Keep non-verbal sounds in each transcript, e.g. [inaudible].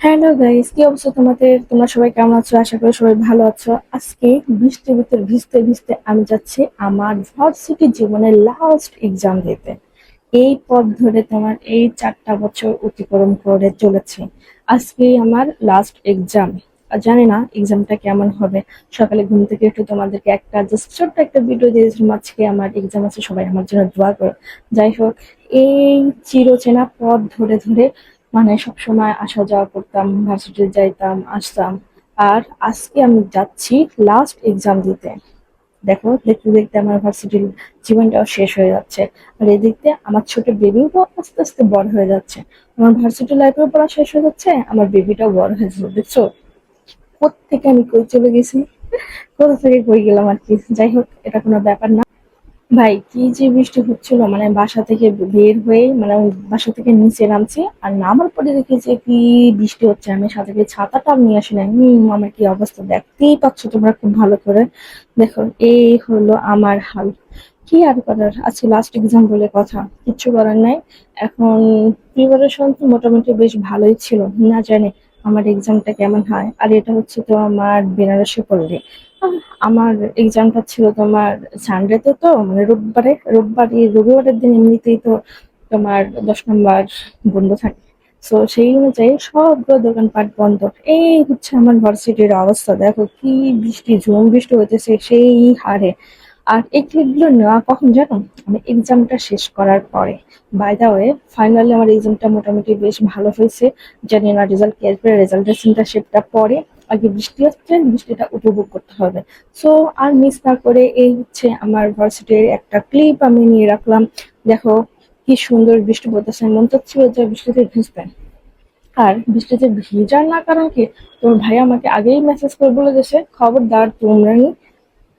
Hello guys কি অবস্থা তোমাদের? তোমরা সবাই কেমন আছো? আশা করি সবাই ভালো আছো। আজকে বৃষ্টির ভিতর ভিজতে ভিজতে আমি যাচ্ছি আমার ভার্সিটি জীবনের লাস্ট এক্সাম দিতে। এই পথ ধরে তোমার এই চারটা বছর অতিক্রম করে চলেছে। আজকে আমার লাস্ট এক্সাম জানি না এক্সামটা কেমন হবে। সকালে ঘুম থেকে একটু তোমাদেরকে একটা জাস্ট ছোট্ট একটা ভিডিও দিয়েছিলাম। আজকে আমার এক্সাম আছে, সবাই আমার জন্য দোয়া করো। যাই হোক, এই চিরচেনা পথ ধরে ধরে মানে সবসময় আসা যাওয়া করতাম ভার্সিটি যাইতাম, আসতাম। আর আজকে আমি যাচ্ছি লাস্ট এক্সাম দিতে। দেখো, দেখতে দেখতে আমার ভার্সিটির জীবনটাও শেষ হয়ে যাচ্ছে। আর এদিক দিয়ে আমার ছোট বেবিও আস্তে আস্তে বড় হয়ে যাচ্ছে। আমার ভার্সিটি লাইফেও পড়া শেষ হয়ে যাচ্ছে, আমার বেবিটাও বড় হয়ে যাচ্ছে, দেখছ? থেকে আমি কই চলে গেছি? কোথা থেকে কই গেলাম আর কি? যাই হোক, এটা কোনো ব্যাপার না। ভাই, কি যে বৃষ্টি হচ্ছিল মানে বাসা থেকে বের হয়ে মানে বাসা থেকে নিচে নামছি, আর নামার পরে দেখি যে কি বৃষ্টি হচ্ছে। আমি সাথে করে ছাতাটাও নিয়ে আসি না আমার কি অবস্থা দেখতেই পাচ্ছ তোমরা খুব ভালো করে। দেখো, এই হলো আমার হাল। কি আর করার? আজকে লাস্ট এক্সাম বলে কথা, কিচ্ছু করার নাই। এখন প্রিপারেশন তো মোটামুটি বেশ ভালোই ছিল, না জানি। আমার এক্সামটা কেমন হয়? আর এটা হচ্ছে তো আমার বেনারসি পড়লে। আমার এক্সামটা ছিল তোমার সানডেতে তো মানে রোববারে, রোববার, রবিবারের দিন এমনিতেই তো তোমার দশ নম্বর বন্ধ থাকে। তো সেই অনুযায়ী সবগুলো দোকানপাট বন্ধ। এই হচ্ছে আমার ভার্সিটির অবস্থা। দেখো কি বৃষ্টি, ঝুম বৃষ্টি হইতেছে সেই হারে। আর এই ক্লিপগুলো নেওয়া কখন জানো? আমি এক্সামটা শেষ করার পরে। বাই দা ওয়ে ফাইনালি আমার এক্সামটা মোটামুটি বেশ ভালো হয়েছে। জানি না রেজাল্ট কি আসবে রেজাল্টের চিন্তা সেটা পরে আগে বৃষ্টি হচ্ছে, বৃষ্টিটা উপভোগ করতে হবে। সো আর মিস না করে এই হচ্ছে আমার ভার্সিটির একটা ক্লিপ আমি নিয়ে রাখলাম। দেখো, কি সুন্দর বৃষ্টি পড়তেছে। মন চাচ্ছিল যে বৃষ্টিতে ভিজবে। আর বৃষ্টিতে ভিজার না কারণ কি? তোমার ভাই আমাকে আগেই মেসেজ করে বলে দিয়েছে, খবরদার, তোমরা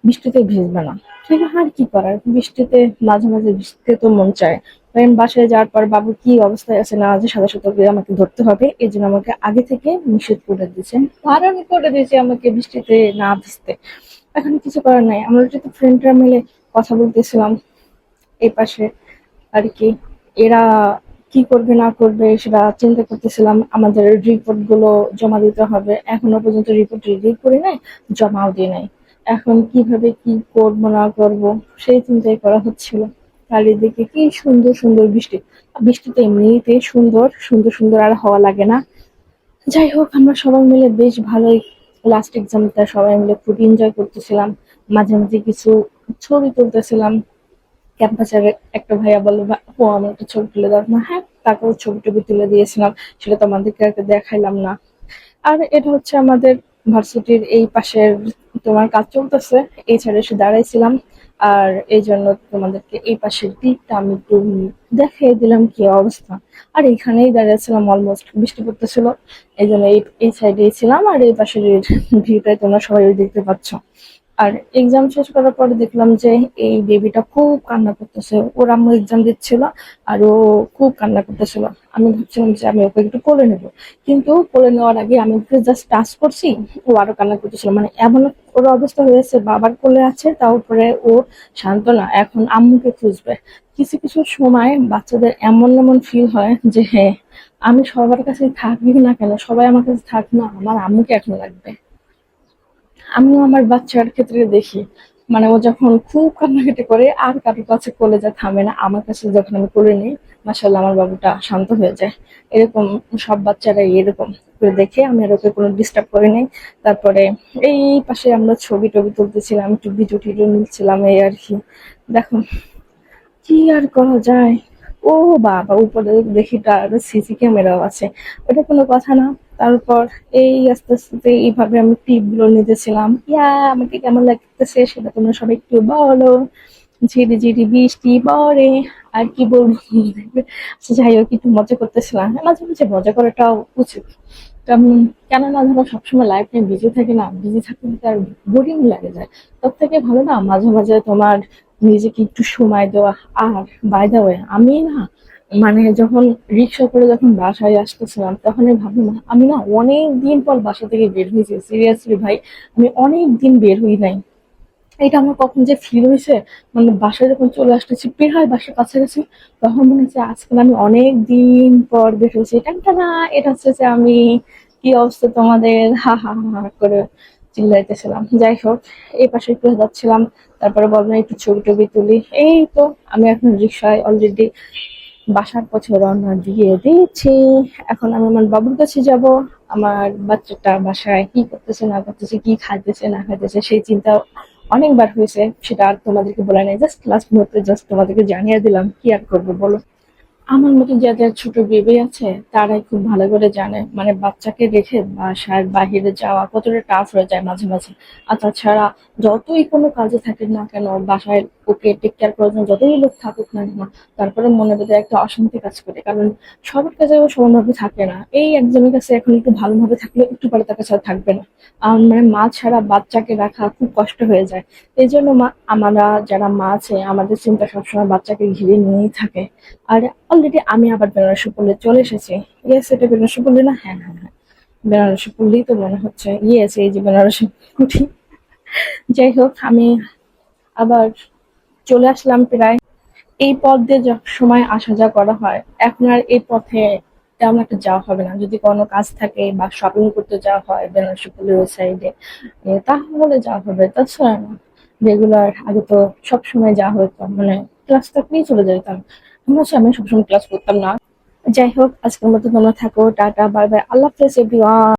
বৃষ্টিতে ভিজবে না। ঠিক আর কি করার? বৃষ্টিতে, মাঝে মাঝে বৃষ্টিতে তো মন চায়। কারণ বাসায় যাওয়ার পর বাবু কি অবস্থায় আছে না আছে সাদা সতর্কে আমাকে ধরতে হবে এই জন্য আমাকে আগে থেকে নিষেধ করে দিয়েছেন বারণ করে দিয়েছে আমাকে বৃষ্টিতে না ভিজতে। এখন কিছু করার নাই। আমরা যদি ফ্রেন্ডরা মিলে কথা বলতেছিলাম এই পাশে, আর কি, এরা কি করবে না করবে সেটা চিন্তা করতেছিলাম। আমাদের রিপোর্টগুলো জমা দিতে হবে। এখনও পর্যন্ত রিপোর্ট রেডি করে নাই, জমাও দিয়ে নাই। এখন কীভাবে কি করব, না করব, সেই চিন্তাই করা হচ্ছিল। চারিদিকে কি সুন্দর সুন্দর বৃষ্টি। বৃষ্টি তো এমনিতে সুন্দর সুন্দর সুন্দর আর হওয়া লাগে না। যাই হোক, আমরা সবাই মিলে বেশ ভালোই লাস্ট এক্সামটা সবাই মিলে খুব এনজয় করতেছিলাম। মাঝে মাঝে কিছু ছবি তুলতেছিলাম। ক্যাম্পাসের একটা ভাইয়া বলল ও আমার একটা ছবি তুলে দাও। না হ্যাঁ তাকেও ছবি টবি তুলে দিয়েছিলাম। সেটা তো আমাদেরকে দেখাইলাম না। আর এটা হচ্ছে আমাদের ভার্সিটির এই পাশের তোমার কাজ চলতেছে, এই ছাড়া এসে দাঁড়াইছিলাম। আর এই জন্য তোমাদেরকে এই পাশের দিকটা আমি একটু দেখিয়ে দিলাম কি অবস্থা। আর এখানেই দাঁড়িয়েছিলাম অলমোস্ট বৃষ্টি পড়তেছিল। এই জন্য এই সাইডে ছিলাম, আর এই পাশের ভিউটাই তোমরা সবাই দেখতে পাচ্ছ। আর এক্সাম শেষ করার পরে দেখলাম যে এই বেবিটা খুব কান্না করতেছে। ওর আম্মু এক্সাম দিচ্ছিল আর ও খুব কান্না করতেছিল। আমি ভাবছিলাম যে আমি ওকে একটু কোলে নেব। কিন্তু কোলে নেওয়ার আগে আমি ওকে জাস্ট টাচ করছি, ও আরও কান্না করতেছিল। মানে এমন ওর অবস্থা হয়েছে, বাবার কোলে আছে তার উপরে ও শান্ত না এখন আম্মুকে খুঁজবে। কিছু কিছু সময় বাচ্চাদের এমন এমন ফিল হয় যে হ্যাঁ আমি সবার কাছে থাকবি না কেন? সবাই আমার কাছে থাক না, আমার আম্মুকে এখন লাগবে। আমিও আমার বাচ্চার ক্ষেত্রে দেখি। মানে ও যখন খুব কান্নাকাটি করে, আর কারোর কাছে কোলে যা থামে না। আমার কাছে যখন আমি করে নিই মাসাল্লাহ আমার বাবুটা শান্ত হয়ে যায়। এরকম সব বাচ্চারাই এরকম করে দেখে, আমি আর ওকে কোনো ডিস্টার্ব করে নেই। তারপরে এই পাশে আমরা ছবি টবি তুলতেছিলাম, একটু ভিডিও টিডিও নিচ্ছিলাম, এই আর কি। দেখো, কি আর করা যায়? ও বাবা, উপরে দেখি সিসি ক্যামেরাও আছে। ওটা কোনো কথা না। তারপর এই আস্তে আস্তে এইভাবে আমি টিপগুলো নিতেছিলাম। ইয়া আমাকে কেমন লাগতেছে সেটা তোমরা সবাই একটু বলো। ঝিরি ঝিরি বৃষ্টি পরে আর কি বলব? আচ্ছা, যাই হোক একটু মজা করতেছিলাম। মাঝে মাঝে মজা করাটাও উচিত। কেননা ধরো সবসময় লাইফ নিয়ে বিজি থাকে না বিজি থাকতে আর বোরিং লাগে যায়। তার থেকে ভালো না মাঝে মাঝে তোমার নিজেকে একটু সময় দেওয়া। আর বাই দা ওয়ে আমি না মানে যখন রিক্সা করে যখন বাসায় আসতেছিলাম, তখন আমি ভাবলাম, আমি না অনেক দিন পর বাসা থেকে বের হয়েছি। সিরিয়াসলি ভাই, আমি অনেক দিন বের হই নাই। এটা আমার কখন যে ফিল হয়েছে মানে বাসায় যখন চলে আসতেছি বের হয় বাসার কাছাকাছি, তখন মনে হচ্ছে আজকাল আমি অনেক দিন পর বের হয়েছি। এটা একটা না, এটা হচ্ছে যে আমি কি অবস্থা তোমাদের? [laughs] হা হা হা করে চিল্লাইতেছিলাম। যাই হোক, এই পাশে একটু যাচ্ছিলাম, তারপরে বললাম একটু ছবি টবি তুলি। এই তো, আমি এখন রিক্সায় অলরেডি বাসার পথে রওনা দিয়ে দিয়েছি। এখন আমি আমার বাবুর কাছে যাব। আমার বাচ্চাটা বাসায় কি করতেছে, না করতেছে, কি খাইতেছে, না খাইতেছে, সেই চিন্তা অনেকবার হয়েছে। সেটা আর তোমাদেরকে বলে নাই। জাস্ট লাস্ট মুহূর্তে জাস্ট তোমাদেরকে জানিয়ে দিলাম, কি আর করব বলো। আমার মতো যাদের ছোট বেবি আছে, তারাই খুব ভালো করে জানে। মানে বাচ্চাকে রেখে বাসার বাহিরে যাওয়া কতটা টাফ হয়ে যায় মাঝে মাঝে। আর তাছাড়া যতই কোনো কাজে থাকে না কেন, বাসায় ওকে টেক কেয়ার করার জন্য যতই লোক থাকুক না কেন, তারপরে মনে ভেতরে একটা অশান্তি কাজ করে। কারণ সবার কাছে ও সমানভাবে থাকে না। এই একজনের কাছে এখন একটু ভালোভাবে থাকলে একটু পরে তার কাছে থাকবে না। মানে মা ছাড়া বাচ্চাকে রাখা খুব কষ্ট হয়ে যায়। এই জন্য মা, আমরা যারা মা আছে, আমাদের চিন্তা সবসময় বাচ্চাকে ঘিরে নিয়েই থাকে। আর অলরেডি আমি আবার বেনারসি পল্লী চলে এসেছি। ইয়েস এটা বেনারসি পল্লী না? হ্যাঁ হ্যাঁ হ্যাঁ। বেনারসি পল্লী তো মনে হচ্ছে। ইয়েস এই যে বেনারসি কুঠি যাই হোক, আমি আবার চলে আসলাম প্রায়। এই পথ দিয়ে সময় আসা যাওয়া করা হয়। এখন আর এই পথে তেমন একটা যাওয়া হবে না। যদি কোনো কাজ থাকে বা শপিং করতে যাওয়া হয় বেনারসি পল্লীর ওই সাইডে তাহলে যাওয়া হবে। তাছাড়া না রেগুলার আগে তো সবসময় যাওয়া হতো মানে ক্লাস থাকলেই চলে যেতাম হচ্ছে, আমি সবসময় ক্লাস করতাম না। যাই হোক, আজকের মতো তোমরা থাকো, টাটা বাই বাই আল্লাহ হাফেজ এভরিওয়ান